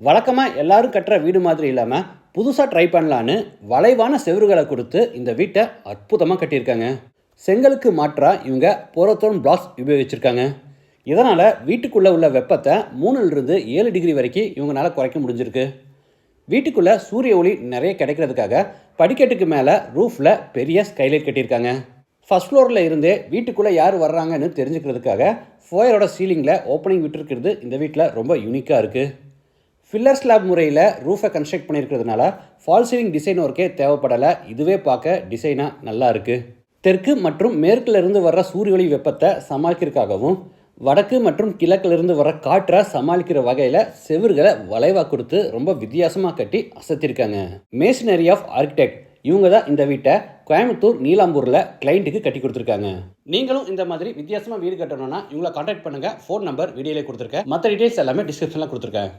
வழக்கமாக எல்லாரும் கட்டுற வீடு மாதிரி இல்லாமல் புதுசாக ட்ரை பண்ணலான்னு வளைவான செவறுகளை கொடுத்து இந்த வீட்டை அற்புதமாக கட்டியிருக்காங்க. செங்கலுக்கு மாற்றாக இவங்க போரத்தோன் பிளாக்ஸ் உபயோகிச்சிருக்காங்க. இதனால் வீட்டுக்குள்ளே உள்ள வெப்பத்தை மூணுலேருந்து ஏழு டிகிரி வரைக்கும் இவங்களால குறைக்க முடிஞ்சிருக்கு. வீட்டுக்குள்ளே சூரிய ஒளி நிறைய கிடைக்கிறதுக்காக படிக்கட்டுக்கு மேலே ரூஃபில் பெரிய ஸ்கைலைட் கட்டியிருக்காங்க. ஃபர்ஸ்ட் ஃப்ளோரில் இருந்தே வீட்டுக்குள்ளே யார் வர்றாங்கன்னு தெரிஞ்சுக்கிறதுக்காக ஃபோயரோட சீலிங்கில் ஓப்பனிங் விட்டுருக்கிறது இந்த வீட்டில் ரொம்ப யூனிக்காக இருக்குது ஃபில்லர் ஸ்லாப் முறையில் ரூஃபை கன்ஸ்ட்ரக்ட் பண்ணியிருக்கிறதுனால ஃபால் சீலிங் டிசைன் ஒர்க்கே தேவைப்படலை. இதுவே பார்க்க டிசைனாக நல்லா இருக்குது தெற்கு மற்றும் மேற்கிலிருந்து வர்ற சூரியொளி வெப்பத்தை சமாளிக்கிறதுக்காகவும் வடக்கு மற்றும் கிழக்கிலிருந்து வர காற்றை சமாளிக்கிற வகையில் செவர்களை வளைவாக கொடுத்து ரொம்ப வித்தியாசமாக கட்டி அசத்திருக்காங்க. மேஷனரி ஆஃப் ஆர்கிடெக்ட் இவங்க தான் இந்த வீட்டை கோயம்புத்தூர் நீலாம்பூரில் கிளைண்ட்டுக்கு கட்டி கொடுத்துருக்காங்க. நீங்களும் இந்த மாதிரி வித்தியாசமாக வீடு கட்டணும்னா இவங்களை காண்டாக்ட் பண்ணுங்கள் ஃபோன் நம்பர் வீடியோவில் கொடுத்துருக்கேன். மற்ற டீட்டெயில்ஸ் எல்லாமே டிஸ்கிரிப்ஷனில் கொடுத்துருக்கேன்.